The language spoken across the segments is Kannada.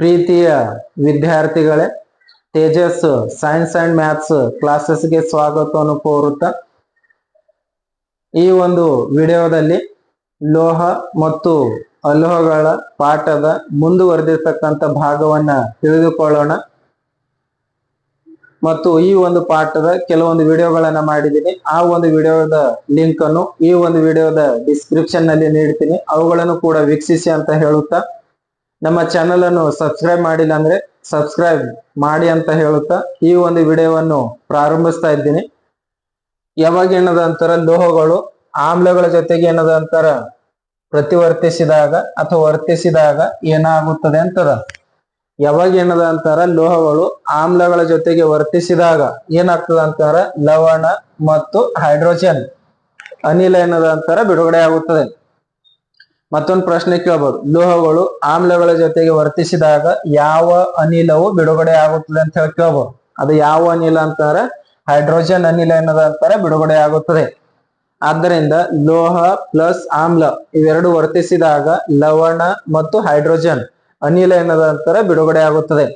ಪ್ರೀತಿಯ ವಿದ್ಯಾರ್ಥಿಗಳೇ ತೇಜಸ್ ಸೈನ್ಸ್ ಅಂಡ್ ಮ್ಯಾಥ್ಸ್ ಕ್ಲಾಸಸ್ಗೆ ಸ್ವಾಗತವನ್ನು ಕೋರುತ್ತಾ ಈ ಒಂದು ವಿಡಿಯೋದಲ್ಲಿ ಲೋಹ ಮತ್ತು ಅಲೋಹಗಳ ಪಾಠದ ಮುಂದುವರೆದಿರ್ತಕ್ಕಂಥ ಭಾಗವನ್ನ ತಿಳಿದುಕೊಳ್ಳೋಣ. ಮತ್ತು ಈ ಒಂದು ಪಾಠದ ಕೆಲವೊಂದು ವಿಡಿಯೋಗಳನ್ನು ಮಾಡಿದ್ದೀನಿ. ಆ ಒಂದು ವಿಡಿಯೋದ ಲಿಂಕ್ ಅನ್ನು ಈ ಒಂದು ವಿಡಿಯೋದ ಡಿಸ್ಕ್ರಿಪ್ಷನ್ನಲ್ಲಿ ನೀಡ್ತೀನಿ. ಅವುಗಳನ್ನು ಕೂಡ ವೀಕ್ಷಿಸಿ ಅಂತ ಹೇಳುತ್ತಾ ನಮ್ಮ ಚಾನೆಲ್ ಅನ್ನು ಸಬ್ಸ್ಕ್ರೈಬ್ ಮಾಡಿಲ್ಲ ಅಂದ್ರೆ ಸಬ್ಸ್ಕ್ರೈಬ್ ಮಾಡಿ ಅಂತ ಹೇಳುತ್ತಾ ಈ ಒಂದು ವಿಡಿಯೋವನ್ನು ಪ್ರಾರಂಭಿಸ್ತಾ ಇದ್ದೀನಿ. ಯಾವಾಗ ಏನದ ಅಂತಾರ ಲೋಹಗಳು, ಆಮ್ಲಗಳ ಜೊತೆಗೆ ಏನದ ಅಂತಾರ ಪ್ರತಿವರ್ತಿಸಿದಾಗ ಅಥವಾ ವರ್ತಿಸಿದಾಗ ಏನಾಗುತ್ತದೆ ಅಂತದ? ಯಾವಾಗ ಏನದ ಅಂತಾರ ಲೋಹಗಳು, ಆಮ್ಲಗಳ ಜೊತೆಗೆ ವರ್ತಿಸಿದಾಗ ಏನಾಗ್ತದ ಅಂತಾರ? ಲವಣ ಮತ್ತು ಹೈಡ್ರೋಜನ್, ಅನಿಲ ಏನದ ಅಂತಾರ ಬಿಡುಗಡೆ ಆಗುತ್ತದೆ. ಮತ್ತೊಂದು ಪ್ರಶ್ನೆ ಕೇಳ್ಬೋದು. ಲೋಹಗಳು ಆಮ್ಲಗಳ ಜೊತೆಗೆ ವರ್ತಿಸಿದಾಗ ಯಾವ ಅನಿಲವು ಬಿಡುಗಡೆ ಆಗುತ್ತದೆ ಅಂತ ಹೇಳಿ ಕೇಳ್ಬೋದು. ಅದು ಯಾವ ಅನಿಲ ಅಂತಾರ? ಹೈಡ್ರೋಜನ್ ಅನಿಲ ಏನದ ಅಂತಾರೆ ಬಿಡುಗಡೆ ಆಗುತ್ತದೆ. ಆದ್ದರಿಂದ ಲೋಹ ಪ್ಲಸ್ ಆಮ್ಲ ಇವೆರಡು ವರ್ತಿಸಿದಾಗ ಲವಣ ಮತ್ತು ಹೈಡ್ರೋಜನ್ ಅನಿಲ ಏನದ ಅಂತಾರೆ ಬಿಡುಗಡೆ ಆಗುತ್ತದೆ.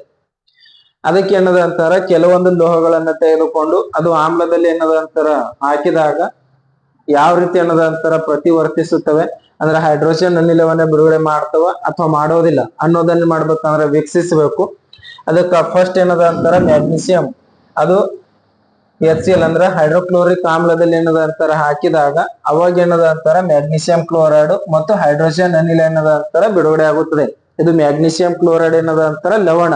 ಅದಕ್ಕೆ ಏನದ ಅಂತಾರ ಕೆಲವೊಂದು ಲೋಹಗಳನ್ನ ತೆಗೆದುಕೊಂಡು ಅದು ಆಮ್ಲದಲ್ಲಿ ಏನದ ಅಂತಾರ ಹಾಕಿದಾಗ ಯಾವ ರೀತಿ ಅನ್ನೋದಂತರ ಪ್ರತಿವರ್ತಿಸುತ್ತವೆ. ಅಂದ್ರೆ ಹೈಡ್ರೋಜನ್ ಅನಿಲವನ್ನ ಬಿಡುಗಡೆ ಮಾಡ್ತವ ಅಥವಾ ಮಾಡೋದಿಲ್ಲ ಅನ್ನೋದನ್ನ ಮಾಡ್ಬೇಕಂದ್ರೆ ವೀಕ್ಷಿಸಬೇಕು. ಅದಕ್ಕ ಫಸ್ಟ್ ಏನದ ಅಂತಾರ ಮ್ಯಾಗ್ನೀಸಿಯಂ ಅದು ಎಚ್ ಸಿ ಎಲ್ ಅಂದ್ರೆ ಹೈಡ್ರೋಕ್ಲೋರಿಕ್ ಆಮ್ಲದಲ್ಲಿ ಏನದ ಅಂತಾರ ಹಾಕಿದಾಗ ಅವಾಗ ಏನದ ಅಂತಾರ ಮ್ಯಾಗ್ನೀಸಿಯಂ ಕ್ಲೋರೈಡ್ ಮತ್ತು ಹೈಡ್ರೋಜನ್ ಅನಿಲ ಏನದ ಅಂತಾರ ಬಿಡುಗಡೆ ಆಗುತ್ತದೆ. ಇದು ಮ್ಯಾಗ್ನೀಸಿಯಂ ಕ್ಲೋರೈಡ್ ಏನದ ಅಂತಾರ ಲವಣ.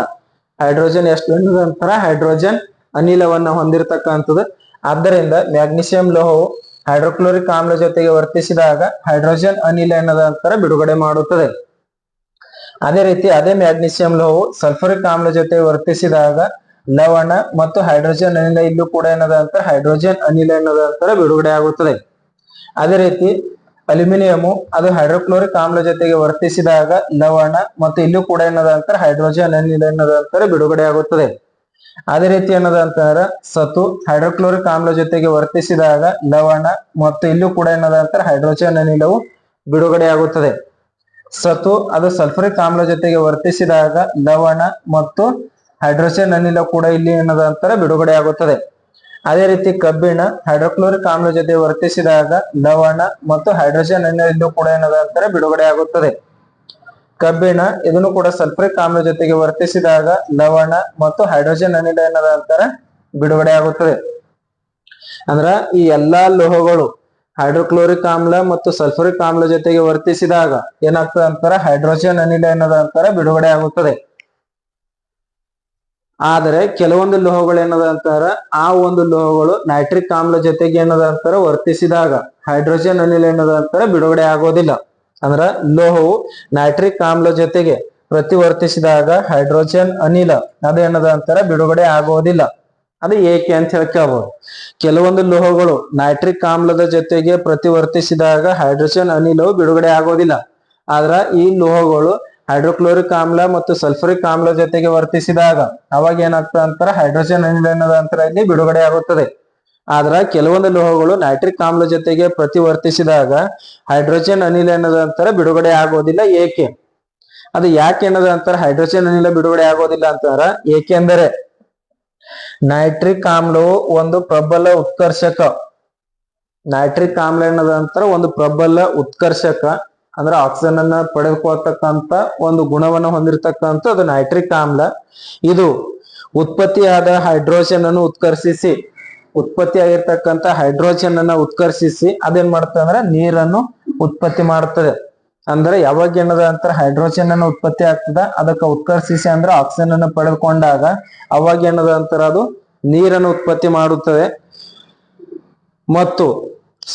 ಹೈಡ್ರೋಜನ್ ಎಷ್ಟು ಏನದ ಅಂತಾರ ಹೈಡ್ರೋಜನ್ ಅನಿಲವನ್ನ ಹೊಂದಿರತಕ್ಕಂಥದ್ದು. ಆದ್ದರಿಂದ ಮ್ಯಾಗ್ನೀಸಿಯಂ ಲೋಹವು ಹೈಡ್ರೋಕ್ಲೋರಿಕ್ ಆಮ್ಲ ಜೊತೆಗೆ ವರ್ತಿಸಿದಾಗ ಹೈಡ್ರೋಜನ್ ಅನಿಲ ಎನ್ನದ ಅಂತರ ಬಿಡುಗಡೆ ಮಾಡುತ್ತದೆ. ಅದೇ ರೀತಿ ಅದೇ ಮ್ಯಾಗ್ನೀಸಿಯಂ ಲೋಹವು ಸಲ್ಫರಿಕ್ ಆಮ್ಲ ಜೊತೆ ವರ್ತಿಸಿದಾಗ ಲವಣ ಮತ್ತು ಹೈಡ್ರೋಜನ್ ಅನಿಲ ಇಲ್ಲೂ ಕೂಡ ಏನದ ಅಂತ ಹೈಡ್ರೋಜನ್ ಅನಿಲ ಎನ್ನದ ಅಂತರ ಬಿಡುಗಡೆ ಆಗುತ್ತದೆ. ಅದೇ ರೀತಿ ಅಲ್ಯೂಮಿನಿಯಮು ಅದು ಹೈಡ್ರೋಕ್ಲೋರಿಕ್ ಆಮ್ಲ ಜೊತೆಗೆ ವರ್ತಿಸಿದಾಗ ಲವಣ ಮತ್ತು ಇಲ್ಲೂ ಕೂಡ ಏನದ ಅಂತರ ಹೈಡ್ರೋಜನ್ ಅನಿಲ ಎನ್ನದ ಅಂತರ ಬಿಡುಗಡೆ ಆಗುತ್ತದೆ. ಅದೇ ರೀತಿ ಏನದ ಅಂತಂದ್ರೆ ಸತು ಹೈಡ್ರೋಕ್ಲೋರಿಕ್ ಆಮ್ಲ ಜೊತೆಗೆ ವರ್ತಿಸಿದಾಗ ಲವಣ ಮತ್ತು ಇಲ್ಲೂ ಕೂಡ ಏನದ ಹೈಡ್ರೋಜನ್ ಅನಿಲವು ಬಿಡುಗಡೆ ಆಗುತ್ತದೆ. ಸತು ಅದು ಸಲ್ಫರಿಕ್ ಆಮ್ಲ ಜೊತೆಗೆ ವರ್ತಿಸಿದಾಗ ಲವಣ ಮತ್ತು ಹೈಡ್ರೋಜನ್ ಅನಿಲ ಕೂಡ ಇಲ್ಲಿ ಏನದ ಅಂತಾರೆ ಬಿಡುಗಡೆ ಆಗುತ್ತದೆ. ಅದೇ ರೀತಿ ಕಬ್ಬಿಣ ಹೈಡ್ರೋಕ್ಲೋರಿಕ್ ಆಮ್ಲ ಜೊತೆ ವರ್ತಿಸಿದಾಗ ಲವಣ ಮತ್ತು ಹೈಡ್ರೋಜನ್ ಅನಿಲ ಇಲ್ಲೂ ಕೂಡ ಏನದ ಅಂತಾರೆ ಬಿಡುಗಡೆ ಆಗುತ್ತದೆ. ಕಬ್ಬಿಣ, ಇದನ್ನು ಕೂಡ ಸಲ್ಫ್ರಿಕ್ ಆಮ್ಲ ಜೊತೆಗೆ ವರ್ತಿಸಿದಾಗ ಲವಣ ಮತ್ತು ಹೈಡ್ರೋಜನ್ ಅನಿಲ ಏನದ ಅಂತಾರ ಬಿಡುಗಡೆ ಆಗುತ್ತದೆ. ಅಂದ್ರ ಈ ಎಲ್ಲಾ ಲೋಹಗಳು ಹೈಡ್ರೋಕ್ಲೋರಿಕ್ ಆಮ್ಲ ಮತ್ತು ಸಲ್ಫರಿಕ್ ಆಮ್ಲ ಜೊತೆಗೆ ವರ್ತಿಸಿದಾಗ ಏನಾಗ್ತದೆ ಅಂತಾರ, ಹೈಡ್ರೋಜನ್ ಅನಿಲ ಏನದ ಅಂತಾರ ಬಿಡುಗಡೆ ಆಗುತ್ತದೆ. ಆದರೆ ಕೆಲವೊಂದು ಲೋಹಗಳು ಏನದ ಅಂತಾರ, ಆ ಒಂದು ಲೋಹಗಳು ನೈಟ್ರಿಕ್ ಆಮ್ಲ ಜೊತೆಗೆ ಏನದ ಅಂತಾರ, ವರ್ತಿಸಿದಾಗ ಹೈಡ್ರೋಜನ್ ಅನಿಲ ಏನದ ಅಂತಾರ ಬಿಡುಗಡೆ ಆಗೋದಿಲ್ಲ. ಅಂದ್ರ ಲೋಹವು ನೈಟ್ರಿಕ್ ಆಮ್ಲ ಜೊತೆಗೆ ಪ್ರತಿವರ್ತಿಸಿದಾಗ ಹೈಡ್ರೋಜನ್ ಅನಿಲ. ಅದೇನದ ಅಂತಾರ? ಬಿಡುಗಡೆ ಆಗೋದಿಲ್ಲ. ಅದು ಏಕೆ ಅಂತ ಹೇಳ್ಕೋಬಹುದು ಕೆಲವೊಂದು ಲೋಹಗಳು ನೈಟ್ರಿಕ್ ಆಮ್ಲದ ಜೊತೆಗೆ ಪ್ರತಿವರ್ತಿಸಿದಾಗ ಹೈಡ್ರೋಜನ್ ಅನಿಲವು ಬಿಡುಗಡೆ ಆಗೋದಿಲ್ಲ. ಆದ್ರ ಈ ಲೋಹಗಳು ಹೈಡ್ರೋಕ್ಲೋರಿಕ್ ಆಮ್ಲ ಮತ್ತು ಸಲ್ಫರಿಕ್ ಆಮ್ಲ ಜೊತೆಗೆ ವರ್ತಿಸಿದಾಗ ಅವಾಗ ಏನಾಗ್ತದೆ ಅಂತಾರ? ಹೈಡ್ರೋಜನ್ ಅನಿಲ ಏನದ ಅಂತರ? ಇಲ್ಲಿ ಬಿಡುಗಡೆ ಆಗುತ್ತದೆ. ಆದ್ರ ಕೆಲವೊಂದು ಲೋಹಗಳು ನೈಟ್ರಿಕ್ ಆಮ್ಲ ಜೊತೆಗೆ ಪ್ರತಿವರ್ತಿಸಿದಾಗ ಹೈಡ್ರೋಜನ್ ಅನಿಲ ಅನ್ನೋದಂತರ ಬಿಡುಗಡೆ ಆಗೋದಿಲ್ಲ ಏಕೆ? ಅದು ಯಾಕೆ ಏನದ ಅಂತಾರ? ಹೈಡ್ರೋಜನ್ ಅನಿಲ ಬಿಡುಗಡೆ ಆಗೋದಿಲ್ಲ ಅಂತಾರ. ಏಕೆಂದರೆ ನೈಟ್ರಿಕ್ ಆಮ್ಲವು ಒಂದು ಪ್ರಬಲ ಉತ್ಕರ್ಷಕ. ನೈಟ್ರಿಕ್ ಆಮ್ಲ ಅನ್ನೋದಂತರ ಒಂದು ಪ್ರಬಲ ಉತ್ಕರ್ಷಕ. ಅಂದ್ರೆ ಆಕ್ಸಿಜನ್ ಅನ್ನ ಪಡೆದುಕೊಳ್ತಕ್ಕಂತ ಒಂದು ಗುಣವನ್ನು ಹೊಂದಿರತಕ್ಕಂತ ಅದು ನೈಟ್ರಿಕ್ ಆಮ್ಲ. ಇದು ಉತ್ಪತ್ತಿಯಾದ ಹೈಡ್ರೋಜನ್ ಅನ್ನು ಉತ್ಕರ್ಷಿಸಿ ಉತ್ಪತ್ತಿ ಆಗಿರ್ತಕ್ಕಂತ ಹೈಡ್ರೋಜನ್ ಅನ್ನ ಉತ್ಕರ್ಷಿಸಿ ಅದೇನ್ ಮಾಡುತ್ತೆ ಅಂದ್ರೆ ನೀರನ್ನು ಉತ್ಪತ್ತಿ ಮಾಡುತ್ತದೆ. ಅಂದ್ರೆ ಯಾವಾಗ ಏನದ ಅಂತಾರೆ ಹೈಡ್ರೋಜನ್ ಅನ್ನು ಉತ್ಪತ್ತಿ ಆಗ್ತದ? ಅದಕ್ಕೆ ಉತ್ಕರ್ಷಿಸಿ ಅಂದ್ರೆ ಆಕ್ಸಿಜನ್ ಅನ್ನು ಪಡೆದುಕೊಂಡಾಗ ಅವಾಗ ಏನದ ಅಂತಾರ ಅದು? ನೀರನ್ನು ಉತ್ಪತ್ತಿ ಮಾಡುತ್ತದೆ. ಮತ್ತು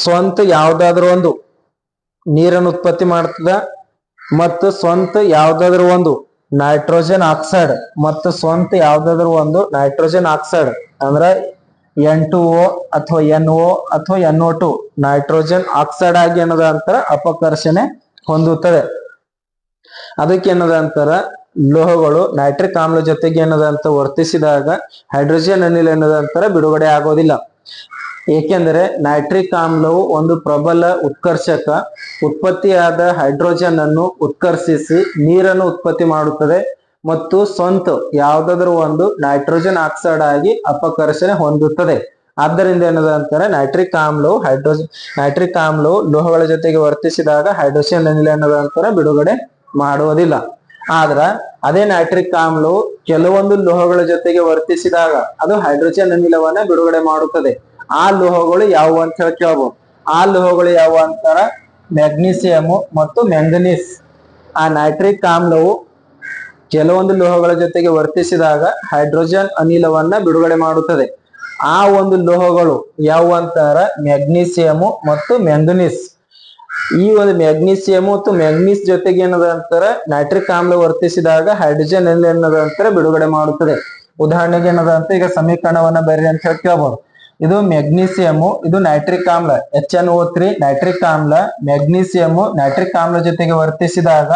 ಸ್ವಂತ ಯಾವ್ದಾದ್ರು ಒಂದು ನೀರನ್ನು ಉತ್ಪತ್ತಿ ಮಾಡ್ತದ. ಮತ್ತು ಸ್ವಂತ ಯಾವ್ದಾದ್ರು ಒಂದು ನೈಟ್ರೋಜನ್ ಆಕ್ಸೈಡ್ ಮತ್ತು ಸ್ವಂತ ಯಾವ್ದಾದ್ರು ಒಂದು ನೈಟ್ರೋಜನ್ ಆಕ್ಸೈಡ್ ಅಂದ್ರ ಎನ್ ಟು ಅಥವಾ ಎನ್ ಓ ಅಥವಾ N O two nitrogen oxide ಆಗಿ ಏನದ ಅಂತಾರ ಅಪಕರ್ಷಣೆ ಹೊಂದುತ್ತದೆ. ಅದಕ್ಕೆ ಏನದ ಅಂತಾರ ಲೋಹಗಳು ನೈಟ್ರಿಕ್ ಆಮ್ಲ ಜೊತೆಗೆ ಏನದ ಅಂತ ವರ್ತಿಸಿದಾಗ ಹೈಡ್ರೋಜನ್ ಅನಿಲ ಏನದ ಅಂತಾರ ಬಿಡುಗಡೆ ಆಗೋದಿಲ್ಲ. ಏಕೆಂದರೆ ನೈಟ್ರಿಕ್ ಆಮ್ಲವು ಒಂದು ಪ್ರಬಲ ಉತ್ಕರ್ಷಕ ಉತ್ಪತ್ತಿಯಾದ ಹೈಡ್ರೋಜನ್ ಅನ್ನು ಉತ್ಕರ್ಷಿಸಿ ನೀರನ್ನು ಉತ್ಪತ್ತಿ ಮಾಡುತ್ತದೆ. ಮತ್ತು ಸ್ವಂತ ಯಾವ್ದಾದ್ರು ಒಂದು ನೈಟ್ರೋಜನ್ ಆಕ್ಸೈಡ್ ಆಗಿ ಅಪಕರ್ಷಣೆ ಹೊಂದುತ್ತದೆ. ಆದ್ದರಿಂದ ಏನದ ಅಂತಾರೆ? ನೈಟ್ರಿಕ್ ಆಮ್ಲವು ಹೈಡ್ರೋಜನ್ ನೈಟ್ರಿಕ್ ಆಮ್ಲವು ಲೋಹಗಳ ಜೊತೆಗೆ ವರ್ತಿಸಿದಾಗ ಹೈಡ್ರೋಜನ್ ಅನಿಲ ಏನದ ಅಂತಾರೆ? ಬಿಡುಗಡೆ ಮಾಡುವುದಿಲ್ಲ. ಆದ್ರ ಅದೇ ನೈಟ್ರಿಕ್ ಆಮ್ಲವು ಕೆಲವೊಂದು ಲೋಹಗಳ ಜೊತೆಗೆ ವರ್ತಿಸಿದಾಗ ಅದು ಹೈಡ್ರೋಜನ್ ಅನಿಲವನ್ನ ಬಿಡುಗಡೆ ಮಾಡುತ್ತದೆ. ಆ ಲೋಹಗಳು ಯಾವುವು ಅಂತ ಹೇಳಿ ಕೇಳಬಹುದು ಆ ಲೋಹಗಳು ಯಾವ ಅಂತಾರ? ಮ್ಯಾಗ್ನೀಸಿಯಮು ಮತ್ತು ಮ್ಯಾಂಗನೀಸ್ ಆ ನೈಟ್ರಿಕ್ ಆಮ್ಲವು ಕೆಲವೊಂದು ಲೋಹಗಳ ಜೊತೆಗೆ ವರ್ತಿಸಿದಾಗ ಹೈಡ್ರೋಜನ್ ಅನಿಲವನ್ನ ಬಿಡುಗಡೆ ಮಾಡುತ್ತದೆ. ಆ ಒಂದು ಲೋಹಗಳು ಯಾವುವು ಅಂತಾರ? ಮ್ಯಾಗ್ನೀಸಿಯಮು ಮತ್ತು ಮ್ಯಾಂಗನೀಸ್. ಈ ಒಂದು ಮ್ಯಾಗ್ನೀಸಿಯಂ ಮತ್ತು ಮ್ಯಾಂಗನೀಸ್ ಜೊತೆಗೆ ಏನದ ಅಂತಾರ? ನೈಟ್ರಿಕ್ ಆಮ್ಲ ವರ್ತಿಸಿದಾಗ ಹೈಡ್ರೋಜನ್ ಅನಿಲ ಏನದ ಅಂತಾರ? ಬಿಡುಗಡೆ ಮಾಡುತ್ತದೆ. ಉದಾಹರಣೆಗೆ ಏನದ ಅಂತ ಈಗ ಸಮೀಕರಣವನ್ನ ಬರ್ರಿ ಅಂತ ಹೇಳಿ ಕೇಳ್ಬೋದು. ಇದು ಮೆಗ್ನೀಸಿಯಮು ಇದು ನೈಟ್ರಿಕ್ ಆಮ್ಲ H N O three nitric ಆಮ್ಲ ಮೆಗ್ನೀಸಿಯಮು ನೈಟ್ರಿಕ್ ಆಮ್ಲ ಜೊತೆಗೆ ವರ್ತಿಸಿದಾಗ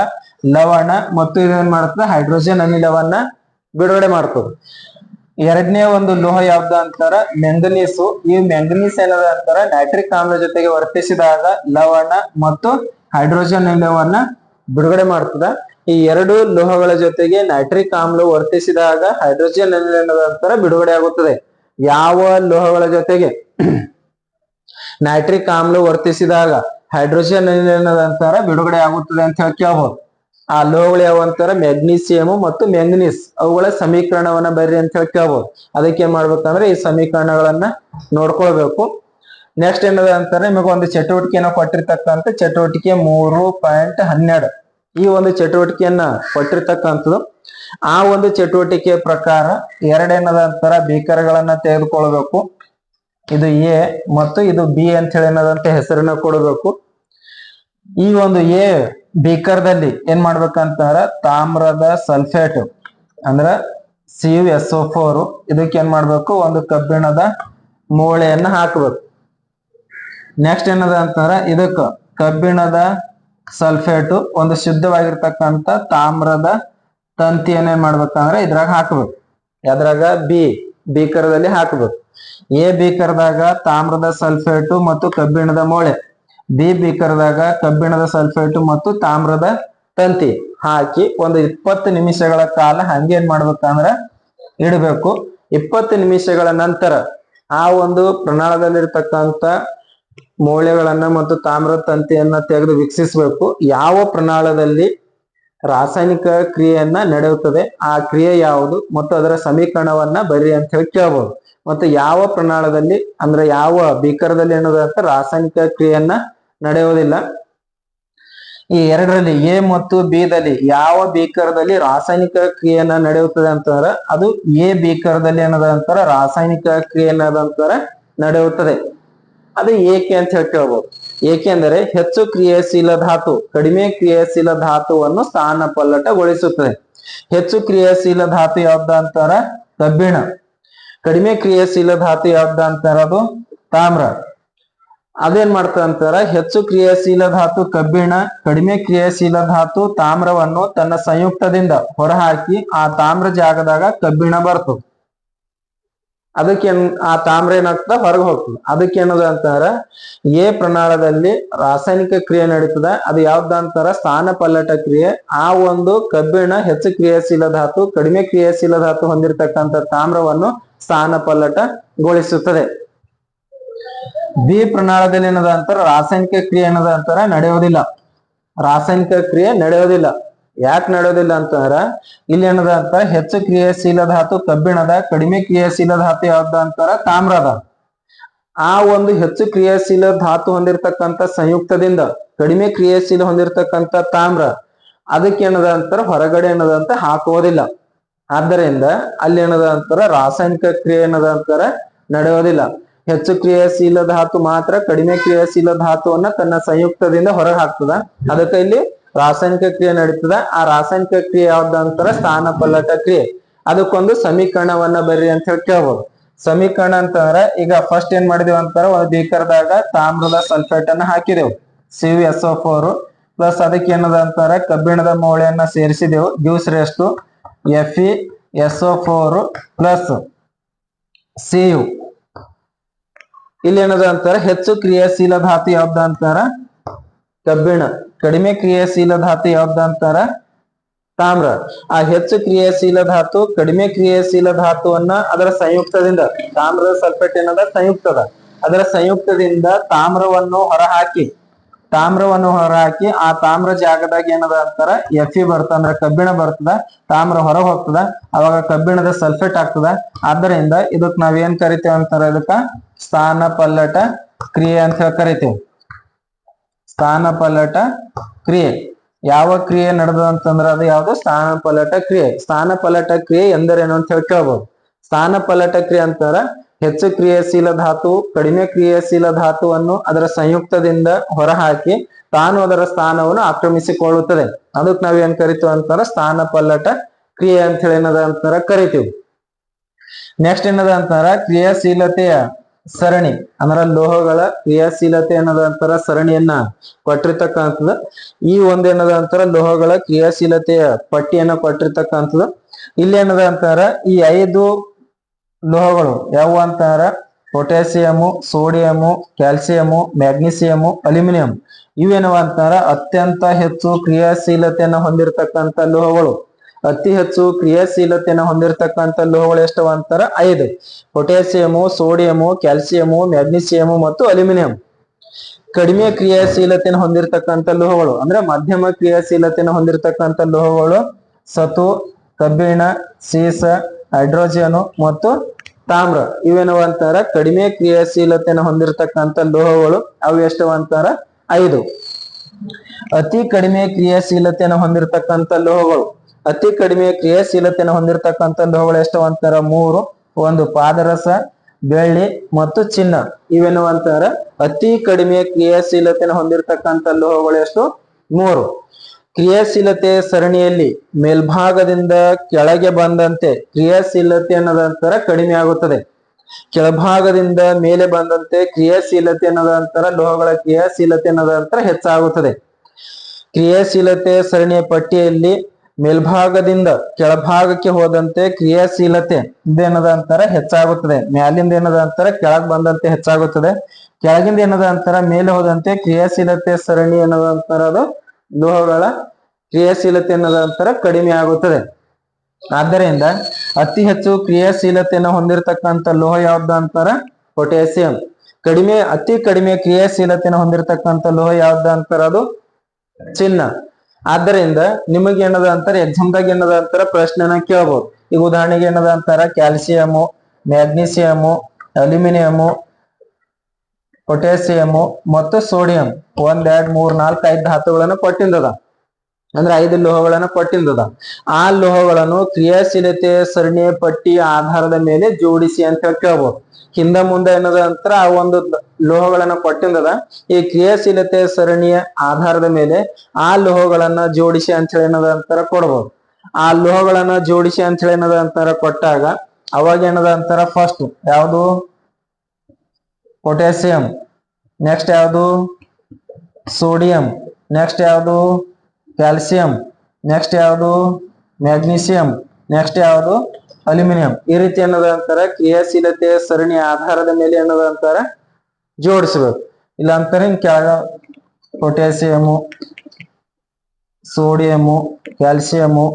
ಲವಣ ಮತ್ತು ಇದೇನ್ ಮಾಡ್ತದೆ ಹೈಡ್ರೋಜನ್ ಅನಿಲವನ್ನ ಬಿಡುಗಡೆ ಮಾಡ್ತದೆ. ಎರಡನೇ ಒಂದು ಲೋಹ ಯಾವ್ದು ಅಂತಾರ? ಮ್ಯಾಂಗನೀಸು ಈ ಮೆಂಗನೀಸ್ ಏನದ ಅಂತಾರ? ನೈಟ್ರಿಕ್ ಆಮ್ಲ ಜೊತೆಗೆ ವರ್ತಿಸಿದಾಗ ಲವಣ ಮತ್ತು ಹೈಡ್ರೋಜನ್ ಅನಿಲವನ್ನ ಬಿಡುಗಡೆ ಮಾಡ್ತದ. ಈ ಎರಡು ಲೋಹಗಳ ಜೊತೆಗೆ ನೈಟ್ರಿಕ್ ಆಮ್ಲ ವರ್ತಿಸಿದಾಗ ಹೈಡ್ರೋಜನ್ ಅನಿಲ ಏನದ ಅಂತಾರ? ಬಿಡುಗಡೆ ಆಗುತ್ತದೆ. ಯಾವ ಲೋಹಗಳ ಜೊತೆಗೆ ನೈಟ್ರಿಕ್ ಆಮ್ಲ ವರ್ತಿಸಿದಾಗ ಹೈಡ್ರೋಜನ್ ಏನದಂತಾರ ಬಿಡುಗಡೆ ಆಗುತ್ತದೆ ಅಂತ ಹೇಳಿ ಕೇಳಬಹುದು ಆ ಲೋಹಗಳು ಯಾವ ಅಂತಾರ? ಮೆಗ್ನೀಸಿಯಮ್ ಮತ್ತು ಮ್ಯಾಂಗನೀಸ್ ಅವುಗಳ ಸಮೀಕರಣವನ್ನ ಬರ್ರಿ ಅಂತ ಹೇಳಿ ಕೇಳಬಹುದು ಅದಕ್ಕೆ ಏನ್ ಮಾಡ್ಬೇಕಂದ್ರೆ ಈ ಸಮೀಕರಣಗಳನ್ನ ನೋಡ್ಕೊಳ್ಬೇಕು. ನೆಕ್ಸ್ಟ್ ಏನದ ಅಂತಾರೆ? ನಿಮಗೆ ಒಂದು ಚಟುವಟಿಕೆಯನ್ನ ಕೊಟ್ಟಿರ್ತಕ್ಕಂಥ ಚಟುವಟಿಕೆ ಮೂರು ಪಾಯಿಂಟ್ ಹನ್ನೆರಡು. ಈ ಒಂದು ಚಟುವಟಿಕೆಯನ್ನ ಕೊಟ್ಟಿರ್ತಕ್ಕಂಥದ್ದು ಆ ಒಂದು ಚಟುವಟಿಕೆ ಪ್ರಕಾರ ಎರಡೇನದ ಅಂತಾರ ಬೀಕರ್ಗಳನ್ನ ತೆಗೆದುಕೊಳ್ಬೇಕು. ಇದು ಎ ಮತ್ತು ಇದು ಬಿ ಅಂತ ಹೇಳಿ ಏನದಂತ ಹೆಸರನ್ನ ಕೊಡಬೇಕು. ಈ ಒಂದು ಎ ಬೀಕರ್ದಲ್ಲಿ ಏನ್ ಮಾಡ್ಬೇಕಂತಾರ ತಾಮ್ರದ ಸಲ್ಫೇಟ್ ಅಂದ್ರ C U S O four ಇದಕ್ಕೆ ಏನ್ ಮಾಡ್ಬೇಕು? ಒಂದು ಕಬ್ಬಿಣದ ಮೂಳೆಯನ್ನ ಹಾಕ್ಬೇಕು. ನೆಕ್ಸ್ಟ್ ಏನದ ಅಂತಂದ್ರ ಇದಕ್ಕ ಕಬ್ಬಿಣದ ಸಲ್ಫೇಟು ಒಂದು ಶುದ್ಧವಾಗಿರ್ತಕ್ಕಂಥ ತಾಮ್ರದ ತಂತಿಯನ್ನ ಏನ್ ಮಾಡ್ಬೇಕಂದ್ರೆ ಇದ್ರಾಗ ಹಾಕ್ಬೇಕು. ಅದ್ರಾಗ ಬಿ ಬೀಕರದಲ್ಲಿ ಹಾಕ್ಬೇಕು. ಎ ಬೀಕರ್ದಾಗ ತಾಮ್ರದ ಸಲ್ಫೇಟು ಮತ್ತು ಕಬ್ಬಿಣದ ಮೂಳೆ. ಬಿ ಬೀಕರ್ದಾಗ ಕಬ್ಬಿಣದ ಸಲ್ಫೇಟು ಮತ್ತು ತಾಮ್ರದ ತಂತಿ ಹಾಕಿ ಒಂದು ಇಪ್ಪತ್ತು ನಿಮಿಷಗಳ ಕಾಲ ಹಂಗೆ ಏನ್ ಮಾಡ್ಬೇಕಂದ್ರ ಇಡಬೇಕು. ಇಪ್ಪತ್ತು ನಿಮಿಷಗಳ ನಂತರ ಆ ಒಂದು ಪ್ರಣಾಳದಲ್ಲಿರ್ತಕ್ಕಂಥ ಮೂಳೆಗಳನ್ನ ಮತ್ತು ತಾಮ್ರದ ತಂತಿಯನ್ನ ತೆಗೆದು ವೀಕ್ಷಿಸಬೇಕು. ಯಾವ ಪ್ರಣಾಳದಲ್ಲಿ ರಾಸಾಯನಿಕ ಕ್ರಿಯೆಯನ್ನ ನಡೆಯುತ್ತದೆ. ಆ ಕ್ರಿಯೆ ಯಾವುದು? ಮತ್ತು ಅದರ ಸಮೀಕರಣವನ್ನ ಬರೀ ಅಂತ ಹೇಳಿ ಕೇಳಬಹುದು ಮತ್ತು ಯಾವ ಪ್ರಣಾಳದಲ್ಲಿ, ಅಂದ್ರೆ ಯಾವ ಬೀಕರದಲ್ಲಿ ಅಂತ ರಾಸಾಯನಿಕ ಕ್ರಿಯೆಯನ್ನ ನಡೆಯುವುದಿಲ್ಲ. ಈ ಎರಡರಲ್ಲಿ ಎ ಮತ್ತು ಬಿ ದಲ್ಲಿ ಯಾವ ಬೀಕರದಲ್ಲಿ ರಾಸಾಯನಿಕ ಕ್ರಿಯೆಯನ್ನ ನಡೆಯುತ್ತದೆ ಅಂತಂದ್ರೆ ಅದು ಎ ಬೀಕರದಲ್ಲಿ ಏನದ ಅಂತಾರ, ರಾಸಾಯನಿಕ ಕ್ರಿಯೆ ಅನ್ನೋದಂತಾರ ನಡೆಯುತ್ತದೆ. ಅದು ಏಕೆ ಅಂತ ಹೇಳಿ ಕೇಳ್ಬೋದು. ಏಕೆಂದರೆ ಹೆಚ್ಚು ಕ್ರಿಯಾಶೀಲ ಧಾತು ಕಡಿಮೆ ಕ್ರಿಯಾಶೀಲ ಧಾತುವನ್ನು ಸ್ಥಾನ ಪಲ್ಲಟಗೊಳಿಸುತ್ತದೆ ಹೆಚ್ಚು ಕ್ರಿಯಾಶೀಲ ಧಾತು ಯಾವ್ದ ಅಂತಾರ? ಕಬ್ಬಿಣ. ಕಡಿಮೆ ಕ್ರಿಯಾಶೀಲ ಧಾತು ಯಾವ್ದ ಅಂತಾರ ಅದು? ತಾಮ್ರ. ಅದೇನ್ ಮಾಡ್ತ ಅಂತಾರ? ಹೆಚ್ಚು ಕ್ರಿಯಾಶೀಲ ಧಾತು ಕಬ್ಬಿಣ, ಕಡಿಮೆ ಕ್ರಿಯಾಶೀಲ ಧಾತು ತಾಮ್ರವನ್ನು ತನ್ನ ಸಂಯುಕ್ತದಿಂದ ಹೊರಹಾಕಿ ಆ ತಾಮ್ರ ಜಾಗದಾಗ ಕಬ್ಬಿಣ ಬರ್ತದೆ ಅದಕ್ಕೆ ಆ ತಾಮ್ರ ಏನಾಗ್ತದ? ಹೊರಗೆ ಹೋಗ್ತದೆ. ಅದಕ್ಕೆ ಏನದ ಅಂತಾರ? ಎ ಪ್ರಣಾಳದಲ್ಲಿ ರಾಸಾಯನಿಕ ಕ್ರಿಯೆ ನಡೀತದ. ಅದು ಯಾವ್ದ ಅಂತಾರ? ಸ್ಥಾನ ಪಲ್ಲಟ ಕ್ರಿಯೆ. ಆ ಒಂದು ಕಬ್ಬಿಣ ಹೆಚ್ಚು ಕ್ರಿಯಾಶೀಲ ಧಾತು, ಕಡಿಮೆ ಕ್ರಿಯಾಶೀಲ ಧಾತು ಹೊಂದಿರತಕ್ಕಂತ ತಾಮ್ರವನ್ನು ಸ್ಥಾನ ಪಲ್ಲಟಗೊಳಿಸುತ್ತದೆ ಬಿ ಪ್ರಣಾಳದಲ್ಲಿ ಏನದ ಅಂತಾರ? ರಾಸಾಯನಿಕ ಕ್ರಿಯೆ ಏನದ ಅಂತಾರ? ನಡೆಯೋದಿಲ್ಲ. ರಾಸಾಯನಿಕ ಕ್ರಿಯೆ ನಡೆಯೋದಿಲ್ಲ. ಯಾಕೆ ನಡೆಯೋದಿಲ್ಲ ಅಂತಂದ್ರ, ಇಲ್ಲಿ ಏನದ ಅಂತ, ಹೆಚ್ಚು ಕ್ರಿಯಾಶೀಲ ಧಾತು ಕಬ್ಬಿಣದ, ಕಡಿಮೆ ಕ್ರಿಯಾಶೀಲ ಧಾತು ಯಾವ್ದ ಅಂತಾರ, ತಾಮ್ರದ. ಆ ಒಂದು ಹೆಚ್ಚು ಕ್ರಿಯಾಶೀಲ ಧಾತು ಹೊಂದಿರತಕ್ಕಂತ ಸಂಯುಕ್ತದಿಂದ ಕಡಿಮೆ ಕ್ರಿಯಾಶೀಲ ಹೊಂದಿರತಕ್ಕಂತ ತಾಮ್ರ, ಅದಕ್ಕೆ ಏನದ ಅಂತಾರ, ಹೊರಗಡೆ ಏನದ ಅಂತ ಹಾಕುವುದಿಲ್ಲ. ಆದ್ದರಿಂದ ಅಲ್ಲಿ ಏನದ ಅಂತಾರ, ರಾಸಾಯನಿಕ ಕ್ರಿಯೆ ಏನದ ಅಂತಾರ ನಡೆಯೋದಿಲ್ಲ ಹೆಚ್ಚು ಕ್ರಿಯಾಶೀಲ ಧಾತು ಮಾತ್ರ ಕಡಿಮೆ ಕ್ರಿಯಾಶೀಲ ಧಾತುವನ್ನ ತನ್ನ ಸಂಯುಕ್ತದಿಂದ ಹೊರಗೆ ಹಾಕ್ತದ. ಅದಕ್ಕೆ ಇಲ್ಲಿ ರಾಸಾಯನಿಕ ಕ್ರಿಯೆ ನಡೀತದ. ಆ ರಾಸಾಯನಿಕ ಕ್ರಿಯೆ ಯಾವ್ದು ಅಂತಾರ ಸ್ಥಾನ ಪಲ್ಲಟ ಕ್ರಿಯೆ. ಅದಕ್ಕೊಂದು ಸಮೀಕರಣವನ್ನ ಬರ್ರಿ ಅಂತ ಹೇಳಿ ಕೇಳ್ಬೋದು. ಸಮೀಕರಣ ಅಂತಂದ್ರೆ ಈಗ ಫಸ್ಟ್ ಏನ್ ಮಾಡಿದೇವು ಅಂತಾರ ಒಂದು ಬೀಕರ್ದಾಗ ತಾಮ್ರದ ಸಲ್ಫೇಟ್ ಅನ್ನ ಹಾಕಿದೆವು. C S O four plus ಅದಕ್ಕೆ ಏನದ ಅಂತಾರ ಕಬ್ಬಿಣದ ಮೌಳೆಯನ್ನ ಸೇರಿಸಿದೆವು. ಜ್ಯೂಸ್ ರೇಸ್ಟು F E S O four plus C U ಇಲ್ಲಿ ಏನದ ಅಂತಾರ ಹೆಚ್ಚು ಕ್ರಿಯಾಶೀಲ ಧಾತು ಯಾವ್ದ ಅಂತಾರ ಕಬ್ಬಿಣ, ಕಡಿಮೆ ಕ್ರಿಯಾಶೀಲ ಧಾತು ಯಾವ್ದು ಅಂತಾರ? ತಾಮ್ರ. ಆ ಹೆಚ್ಚು ಕ್ರಿಯಾಶೀಲ ಧಾತು ಕಡಿಮೆ ಕ್ರಿಯಾಶೀಲ ಧಾತುವನ್ನ ಅದರ ಸಂಯುಕ್ತದಿಂದ, ತಾಮ್ರದ ಸಲ್ಫೇಟ್ ಏನದ? ಸಂಯುಕ್ತದ. ಅದರ ಸಂಯುಕ್ತದಿಂದ ತಾಮ್ರವನ್ನು ಹೊರಹಾಕಿ ತಾಮ್ರವನ್ನು ಹೊರಹಾಕಿ, ಆ ತಾಮ್ರ ಜಾಗದಾಗ ಏನದ ಅಂತಾರ? ಎಫ್ ಇ ಬರ್ತದ, ಅಂದ್ರ ಕಬ್ಬಿಣ ಬರ್ತದ, ತಾಮ್ರ ಹೊರ ಹೋಗ್ತದ, ಅವಾಗ ಕಬ್ಬಿಣದ ಸಲ್ಫೇಟ್ ಆಗ್ತದ. ಆದ್ದರಿಂದ ಇದಕ್ ನಾವೇನ್ ಕರಿತೇವೆ ಅಂತಾರ ಇದಕ್ಕ? ಸ್ಥಾನ ಪಲ್ಲಟ ಕ್ರಿಯೆ ಅಂತ ಹೇಳಿ ಕರಿತೇವೆ. ಸ್ಥಾನ ಪಲ್ಲಟ ಕ್ರಿಯೆ. ಯಾವ ಕ್ರಿಯೆ ನಡೆದ ಅಂತಂದ್ರೆ ಅದು ಯಾವ್ದು? ಸ್ಥಾನಪಲಟ ಕ್ರಿಯೆ. ಸ್ಥಾನಪಲಟ ಕ್ರಿಯೆ ಎಂದರೇನು ಅಂತ ಹೇಳಿ ಕೇಳ್ಬೋದು. ಸ್ಥಾನ ಪಲ್ಲಟ ಕ್ರಿಯೆ ಅಂತಾರ ಹೆಚ್ಚು ಕ್ರಿಯಾಶೀಲ ಧಾತು, ಕಡಿಮೆ ಕ್ರಿಯಾಶೀಲ ಧಾತುವನ್ನು ಅದರ ಸಂಯುಕ್ತದಿಂದ ಹೊರಹಾಕಿ ತಾನು ಅದರ ಸ್ಥಾನವನ್ನು ಆಕ್ರಮಿಸಿಕೊಳ್ಳುತ್ತದೆ. ಅದಕ್ಕೆ ನಾವೇನ್ ಕರಿತೀವಿ ಅಂತಾರ? ಸ್ಥಾನ ಪಲ್ಲಟ ಕ್ರಿಯೆ ಅಂತ ಹೇಳಿ ಏನದ ಅಂತಾರ ಕರಿತೀವಿ. ನೆಕ್ಸ್ಟ್ ಏನದ ಅಂತಾರ? ಕ್ರಿಯಾಶೀಲತೆಯ ಸರಣಿ, ಅಂದ್ರ ಲೋಹಗಳ ಕ್ರಿಯಾಶೀಲತೆ ಅನ್ನೋದ ಅಂತರ ಸರಣಿಯನ್ನ ಕೊಟ್ಟಿರ್ತಕ್ಕಂಥದ್ದು. ಈ ಒಂದೇನದ ಅಂತಾರ ಲೋಹಗಳ ಕ್ರಿಯಾಶೀಲತೆಯ ಪಟ್ಟಿಯನ್ನ ಕೊಟ್ಟಿರ್ತಕ್ಕಂಥದ್ದು. ಇಲ್ಲಿ ಏನದ ಅಂತಾರ ಈ ಐದು ಲೋಹಗಳು ಯಾವ ಅಂತಾರ? ಪೊಟ್ಯಾಸಿಯಮು, ಸೋಡಿಯಮು, ಕ್ಯಾಲ್ಸಿಯಮು, ಮ್ಯಾಗ್ನೀಸಿಯಮು, ಅಲ್ಯೂಮಿನಿಯಂ. ಇವೇನವ ಅಂತಾರ ಅತ್ಯಂತ ಹೆಚ್ಚು ಕ್ರಿಯಾಶೀಲತೆಯನ್ನು ಹೊಂದಿರತಕ್ಕಂತ ಲೋಹಗಳು. ಅತಿ ಹೆಚ್ಚು ಕ್ರಿಯಾಶೀಲತೆಯನ್ನು ಹೊಂದಿರತಕ್ಕಂಥ ಲೋಹಗಳು ಎಷ್ಟು ಅಂತಾರ? ಐದು. ಪೊಟ್ಯಾಸಿಯಮು ಸೋಡಿಯಮು ಕ್ಯಾಲ್ಸಿಯಮು ಮ್ಯಾಗ್ನೀಸಿಯಮು ಮತ್ತು ಅಲ್ಯೂಮಿನಿಯಂ. ಕಡಿಮೆ ಕ್ರಿಯಾಶೀಲತೆಯನ್ನು ಹೊಂದಿರತಕ್ಕಂಥ ಲೋಹಗಳು ಅಂದ್ರೆ ಮಧ್ಯಮ ಕ್ರಿಯಾಶೀಲತೆಯನ್ನು ಹೊಂದಿರತಕ್ಕಂಥ ಲೋಹಗಳು ಸತು ಕಬ್ಬಿಣ, ಸೀಸ, ಹೈಡ್ರೋಜನ್ ಮತ್ತು ತಾಮ್ರ. ಇವೇನವ ಅಂತಾರ? ಕಡಿಮೆ ಕ್ರಿಯಾಶೀಲತೆಯನ್ನು ಹೊಂದಿರತಕ್ಕಂಥ ಲೋಹಗಳು ಅವು ಎಷ್ಟು ಅಂತಾರ? ಐದು. ಅತಿ ಕಡಿಮೆ ಕ್ರಿಯಾಶೀಲತೆಯನ್ನು ಹೊಂದಿರತಕ್ಕಂಥ ಲೋಹಗಳು ಅತಿ ಕಡಿಮೆ ಕ್ರಿಯಾಶೀಲತೆಯನ್ನು ಹೊಂದಿರತಕ್ಕಂಥ ಲೋಹಗಳು ಎಷ್ಟು ಅಂತಾರ? ಮೂರು. ಒಂದು, ಪಾದರಸ, ಬೆಳ್ಳಿ ಮತ್ತು ಚಿನ್ನ. ಇವೆನ್ನು ಅಂತಾರ ಅತಿ ಕಡಿಮೆ ಕ್ರಿಯಾಶೀಲತೆಯನ್ನು ಹೊಂದಿರತಕ್ಕಂಥ ಲೋಹಗಳು ಎಷ್ಟು? ಮೂರು. ಕ್ರಿಯಾಶೀಲತೆ ಸರಣಿಯಲ್ಲಿ ಮೇಲ್ಭಾಗದಿಂದ ಕೆಳಗೆ ಬಂದಂತೆ ಕ್ರಿಯಾಶೀಲತೆ ಅನ್ನೋದಂತರ ಕಡಿಮೆ ಆಗುತ್ತದೆ. ಕೆಳಭಾಗದಿಂದ ಮೇಲೆ ಬಂದಂತೆ ಕ್ರಿಯಾಶೀಲತೆ ಅನ್ನೋದಂತರ ಲೋಹಗಳ ಕ್ರಿಯಾಶೀಲತೆ ಅನ್ನೋದಂತರ ಹೆಚ್ಚಾಗುತ್ತದೆ. ಕ್ರಿಯಾಶೀಲತೆ ಸರಣಿಯ ಪಟ್ಟಿಯಲ್ಲಿ ಮೇಲ್ಭಾಗದಿಂದ ಕೆಳಭಾಗಕ್ಕೆ ಹೋದಂತೆ ಕ್ರಿಯಾಶೀಲತೆ ಏನದ ಅಂತಾರ ಹೆಚ್ಚಾಗುತ್ತದೆ. ಮ್ಯಾಲಿಂದ ಏನದ ಅಂತಾರ ಕೆಳಗ್ ಬಂದಂತೆ ಹೆಚ್ಚಾಗುತ್ತದೆ. ಕೆಳಗಿಂದ ಏನದ ಅಂತಾರ ಮೇಲೆ ಹೋದಂತೆ ಕ್ರಿಯಾಶೀಲತೆ ಸರಣಿ ಏನದ ಅಂತಾರ ಅದು? ಲೋಹಗಳ ಕ್ರಿಯಾಶೀಲತೆ ಅನ್ನೋದ ಅಂತರ ಕಡಿಮೆ ಆಗುತ್ತದೆ. ಆದ್ದರಿಂದ ಅತಿ ಹೆಚ್ಚು ಕ್ರಿಯಾಶೀಲತೆಯನ್ನು ಹೊಂದಿರತಕ್ಕಂತ ಲೋಹ ಯಾವ್ದು ಅಂತಾರ? ಪೊಟ್ಯಾಸಿಯಂ. ಕಡಿಮೆ, ಅತಿ ಕಡಿಮೆ ಕ್ರಿಯಾಶೀಲತೆಯನ್ನು ಹೊಂದಿರತಕ್ಕಂತ ಲೋಹ ಯಾವ್ದು ಅಂತಾರ ಅದು? ಚಿನ್ನ. ಆದ್ದರಿಂದ ನಿಮಗೆ ಏನದ ಅಂತಾರ ಎಕ್ಸಾಮ್ದಾಗ ಏನದ ಅಂತಾರ ಪ್ರಶ್ನೆನ ಕೇಳ್ಬೋದು. ಈಗ ಉದಾಹರಣೆಗೆ ಏನದ ಅಂತಾರ ಕ್ಯಾಲ್ಸಿಯಮು ಮ್ಯಾಗ್ನೀಸಿಯಮು ಅಲ್ಯೂಮಿನಿಯಮು ಪೊಟ್ಯಾಸಿಯಮು ಮತ್ತು ಸೋಡಿಯಂ ಒಂದ್, ಎರಡ್, ಮೂರ್, ನಾಲ್ಕು, ಐದು ಧಾತುಗಳನ್ನ ಕೊಟ್ಟಿಂದದ. ಅಂದ್ರೆ ಐದು ಲೋಹಗಳನ್ನ ಕೊಟ್ಟಿಂದದ. ಆ ಲೋಹಗಳನ್ನು ಕ್ರಿಯಾಶೀಲತೆ, ಸರಣಿಯ ಪಟ್ಟಿಯ ಆಧಾರದ ಮೇಲೆ ಜೋಡಿಸಿ ಅಂತ ಹೇಳಿ ಕೇಳ್ಬೋದು. ಹಿಂದ ಮುಂದೆ ಏನದ ಅಂತರ ಆ ಒಂದು ಲೋಹಗಳನ್ನ ಕೊಟ್ಟಿಂದದ. ಈ ಕ್ರಿಯಾಶೀಲತೆ ಸರಣಿಯ ಆಧಾರದ ಮೇಲೆ ಆ ಲೋಹಗಳನ್ನ ಜೋಡಿಸಿ ಅಂತ ಹೇಳಿ ಏನದ ಅಂತರ ಕೊಡ್ಬೋದು. ಆ ಲೋಹಗಳನ್ನ ಜೋಡಿಸಿ ಅಂತ ಹೇಳಿ ಏನದ ಅಂತರ ಕೊಟ್ಟಾಗ ಅವಾಗ ಏನದ ಅಂತಾರ? ಫಸ್ಟ್ ಯಾವುದು? ಪೊಟ್ಯಾಸಿಯಂ ನೆಕ್ಸ್ಟ್ ಯಾವುದು? ಸೋಡಿಯಂ ನೆಕ್ಸ್ಟ್ ಯಾವುದು? ಕ್ಯಾಲ್ಸಿಯಂ ನೆಕ್ಸ್ಟ್ ಯಾವುದು? ಮ್ಯಾಗ್ನೀಸಿಯಂ ನೆಕ್ಸ್ಟ್ ಯಾವುದು? ಅಲ್ಯೂಮಿನಿಯಂ. ಈ ರೀತಿ ಅನ್ನೋದು ಅಂತಾರೆ ಕ್ರಿಯಾಶೀಲತೆಯ ಸರಣಿ ಆಧಾರದ ಮೇಲೆ ಅನ್ನೋದು ಅಂತಾರೆ ಜೋಡಿಸಬೇಕು. ಇಲ್ಲ ಅಂತಾರೆ ಹಿಂಗ್ ಕೆಳಗ ಪೊಟ್ಯಾಸಿಯಮು, ಸೋಡಿಯಮು, ಕ್ಯಾಲ್ಸಿಯಮು,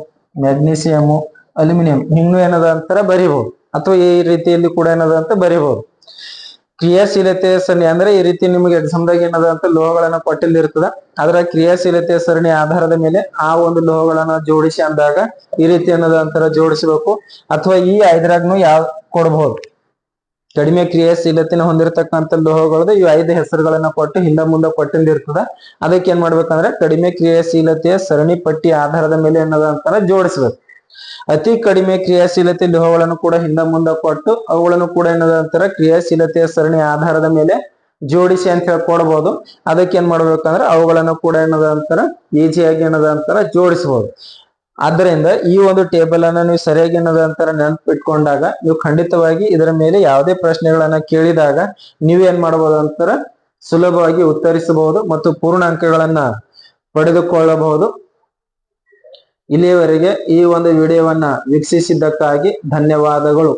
ಮ್ಯಾಗ್ನೀಸಿಯಮು, ಅಲ್ಯೂಮಿನಿಯಂ. ಹಿಂಗೂ ಏನದ ಅಂತಾರೆ ಬರಿಬಹುದು ಅಥವಾ ಈ ರೀತಿಯಲ್ಲಿ ಕೂಡ ಏನದ ಅಂತ ಬರಿಬಹುದು ಕ್ರಿಯಾಶೀಲತೆ ಸರಣಿ ಅಂದ್ರೆ ಈ ರೀತಿ ನಿಮಗೆ ಎಕ್ಸಾಮ್ದಾಗ ಏನದ ಅಂತ ಲೋಹಗಳನ್ನ ಕೊಟ್ಟಿಲ್ಲಿರ್ತದ ಅದರ ಕ್ರಿಯಾಶೀಲತೆ ಸರಣಿ ಆಧಾರದ ಮೇಲೆ ಆ ಒಂದು ಲೋಹಗಳನ್ನ ಜೋಡಿಸಿ ಅಂದಾಗ ಈ ರೀತಿ ಅನ್ನೋದ ಅಂತರ ಜೋಡಿಸಬೇಕು. ಅಥವಾ ಈ ಐದರಾಗ್ನು ಯಾವ ಕೊಡಬಹುದು ಕಡಿಮೆ ಕ್ರಿಯಾಶೀಲತೆನ ಹೊಂದಿರತಕ್ಕಂಥ ಲೋಹಗಳದ್ದು ಈ ಐದು ಹೆಸರುಗಳನ್ನ ಕೊಟ್ಟು ಹಿಂದ ಮುಂದೆ ಕೊಟ್ಟಿಂದಿರ್ತದ. ಅದಕ್ಕೆ ಏನ್ ಮಾಡ್ಬೇಕಂದ್ರೆ ಕಡಿಮೆ ಕ್ರಿಯಾಶೀಲತೆಯ ಸರಣಿ ಪಟ್ಟಿ ಆಧಾರದ ಮೇಲೆ ಏನದ ಅಂತರ ಜೋಡಿಸ್ಬೇಕು. ಅತಿ ಕಡಿಮೆ ಕ್ರಿಯಾಶೀಲತೆ ಲೋಹಗಳನ್ನು ಕೂಡ ಹಿಂದ ಮುಂದ ಕೊಟ್ಟು ಅವುಗಳನ್ನು ಕೂಡ ಏನದ ಅಂತಾರ, ಕ್ರಿಯಾಶೀಲತೆಯ ಸರಣಿ ಆಧಾರದ ಮೇಲೆ ಜೋಡಿಸಿ ಅಂತ ಹೇಳಿ ಕೊಡ್ಬೋದು ಅದಕ್ಕೆ ಏನ್ ಮಾಡ್ಬೇಕಂದ್ರೆ ಅವುಗಳನ್ನು ಕೂಡ ಏನದ ಅಂತಾರ, ಈಜಿಯಾಗಿ ಏನದ ಅಂತಾರ ಜೋಡಿಸಬಹುದು ಆದ್ದರಿಂದ ಈ ಒಂದು ಟೇಬಲ್ ಅನ್ನ ನೀವು ಸರಿಯಾಗಿ ಏನದ ಅಂತಾರ ನೆನಪಿಟ್ಕೊಂಡಾಗ ನೀವು ಖಂಡಿತವಾಗಿ ಇದರ ಮೇಲೆ ಯಾವುದೇ ಪ್ರಶ್ನೆಗಳನ್ನ ಕೇಳಿದಾಗ ನೀವೇನ್ ಮಾಡಬಹುದು ಅಂತಾರ ಸುಲಭವಾಗಿ ಉತ್ತರಿಸಬಹುದು ಮತ್ತು ಪೂರ್ಣ ಅಂಕಗಳನ್ನ ಪಡೆದುಕೊಳ್ಳಬಹುದು. ಇಲ್ಲಿಯವರೆಗೆ ಈ ಒಂದು ವಿಡಿಯೋವನ್ನ ವೀಕ್ಷಿಸಿದ್ದಕ್ಕಾಗಿ ಧನ್ಯವಾದಗಳು.